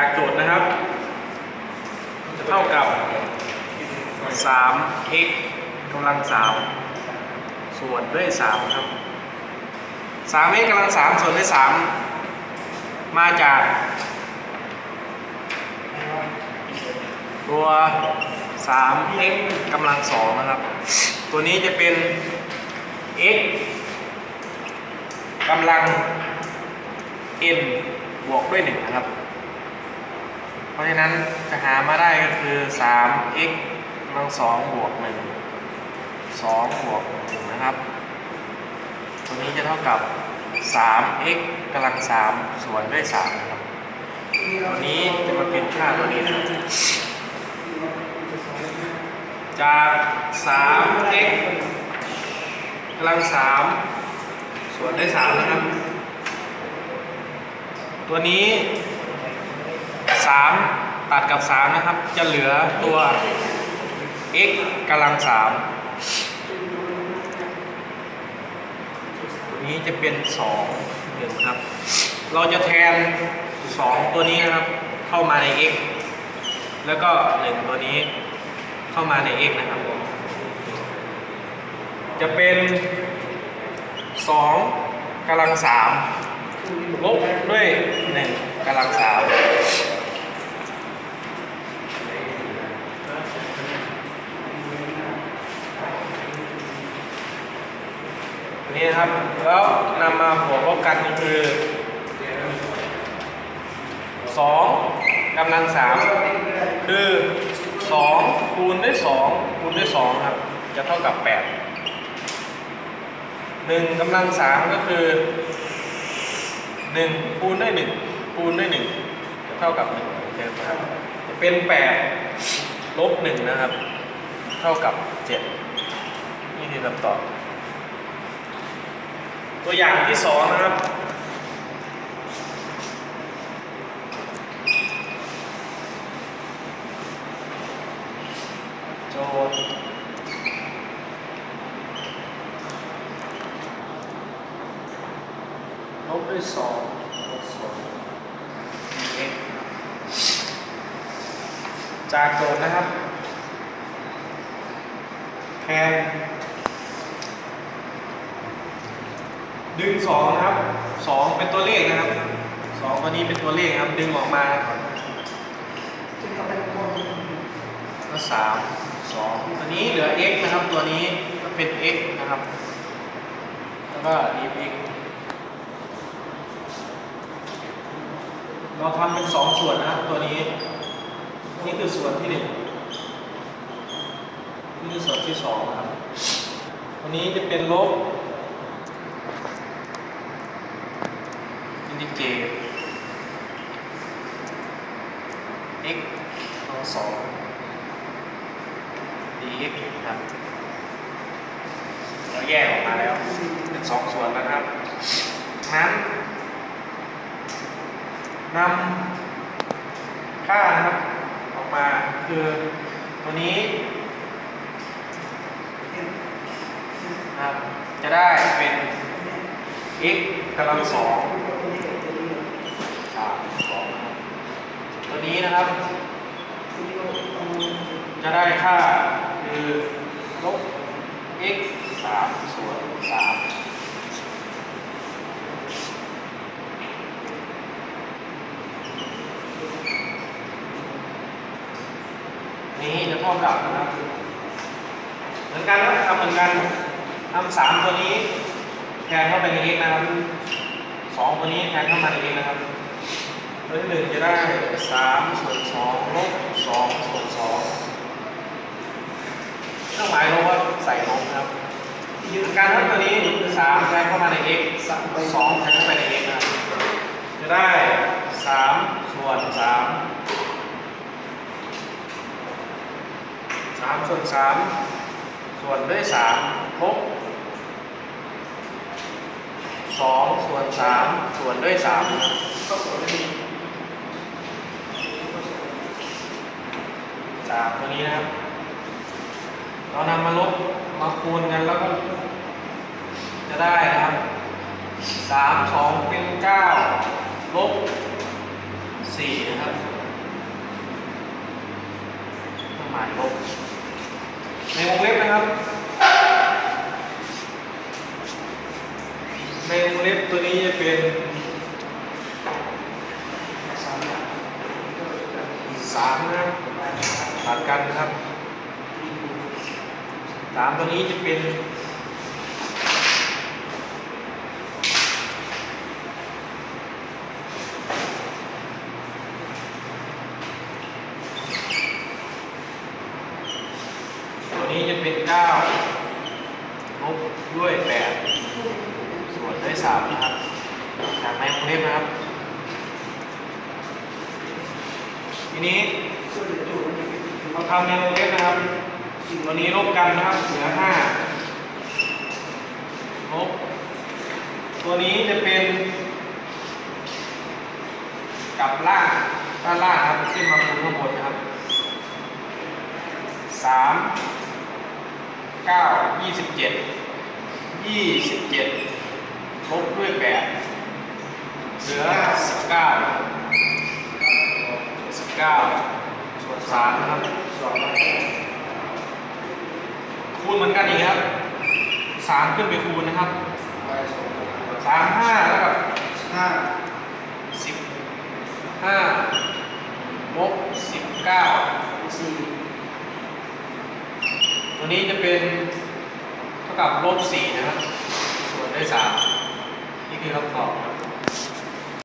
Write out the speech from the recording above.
จากโจทย์นะครับ เท่ากับ 3x กำลัง 3 ส่วนด้วย 3 ครับ 3x กำลัง 3 ส่วนด้วย 3 มาจาก ตัว 3x กำลัง 2 นะครับ ตัวนี้จะเป็น x กำลัง n บวกด้วย 1 นะครับ ราะฉะนั้นจะหามาได้ก็คือ 3x กำลัง2บวก1 2บวก1นะครับ ตัวนี้จะเท่ากับ 3x กำลัง3ส่วนด้วย3นะครับตัวนี้จะมาเป็นค่าตัวนี้นะจาก 3x กำลัง3ส่วนด้วย3นะครับ ตัวนี้ 3 ตัดกับ 3 นะครับ จะเหลือตัว x กำลัง 3 ตัวนี้จะเป็น2 1ครับ เราจะแทน 2 ตัวนี้นะครับ เข้ามาใน x แล้วก็ 1 ตัวนี้เข้ามาใน x นะครับ จะเป็น 2กำลัง3ลบด้วย 1กำลัง3 นี่นะครับ แล้วนำมาบวกลบกันก็คือ 2กำลัง 3 คือ 2 คูณด้วย 2 คูณด้วย 2 ครับ จะเท่ากับ 8 1กำลัง 3 ก็คือ 1 คูณด้วย 1 คูณด้วย 1 จะเท่ากับ1เดิมครับจะเป็น 8 ลบ 1 นะครับ เท่ากับ 7 นี่คือคำตอบ ตัวอย่างที่สองนะครับ โจทย์ลบด้วยสองลบสองจากโจทย์นะครับแทน ดึงสองนะครับสองเป็นตัวเลขนะครับสองตัวนี้เป็นตัวเลขครับดึงออกมาก็สามสองตัวนี้เหลือ x นะครับ ตัวนี้ก็เป็น x นะครับ แล้วก็ dx เราทำเป็นสองส่วนนะครับตัวนี้ นี่คือส่วนที่หนึ่งนี่คือส่วนที่สองนะครับ ตัวนี้จะเป็นลบ ดิเกต x ลงสอง dx ครับเราแยกออกมาแล้วเป็นสองส่วนแล้วนะครับนั้นนำค่านะครับออกมาคือตัวนี้นะครับจะได้เป็น x กำลังสองสามสองนะครับตัวนี้นะ ครับ จะได้ค่าคือลบ x สามส่วนสามนี้จะเท่ากับนะครับเหมือนกันนะครับทำเหมือนกันทำสามตัวนี้แทนเข้าไปใน x นะครับสองตัวนี้แทนเข้ามาใน x นะครับ ตัวที่หนึ่งจะได้สามส่วนสองลบสองส่วนสองเครื่องหมายลบว่าใส่ลบครับ การทำตัวนี้สามแทนเข้ามาใน x สองแทนเข้าไปใน x นะครับจะได้สามส่วนสามสามส่วนสามส่วนด้วยสามลบสองส่วนสามส่วนด้วยสามส จากตัวนี้นะครับ เรานำมาลบมาคูณกันแล้วก็จะได้นะครับสามสองเป็นเก้าลบสี่นะครับหมายลบ ในวงเล็บนะครับ ในวงเล็บตัวนี้จะเป็นสามนะ ตัดกันนะครับสามตัวนี้จะเป็นตัวนี้จะเป็นเก้าลบด้วยแปดส่วนด้วยสามนะครับ จากในวงเล็บนะครับ ทีนี้ เราทำในวงเล็บนะครับสิ่งตัวนี้ลบกันนะครับเหลือห้าลบตัวนี้จะเป็นกับล่างด้านล่างครับขึ้นมาคูณข้างบนนะครับสามเก้ายี่สิบเจ็ดยี่สิบเจ็ดลบด้วยแปดเหลือสิบเก้าสิบเก้า สามนะครับคูณเหมือนกันอีกครับสามขึ้นไปคูณนะครับสามห้าแล้วกับห้าสิบห้าลบสิบเก้าสี่ตัวนี้จะเป็นเท่ากับลบสี่นะครับ ส่วนด้วยสามนี่คือคำตอบนะครับ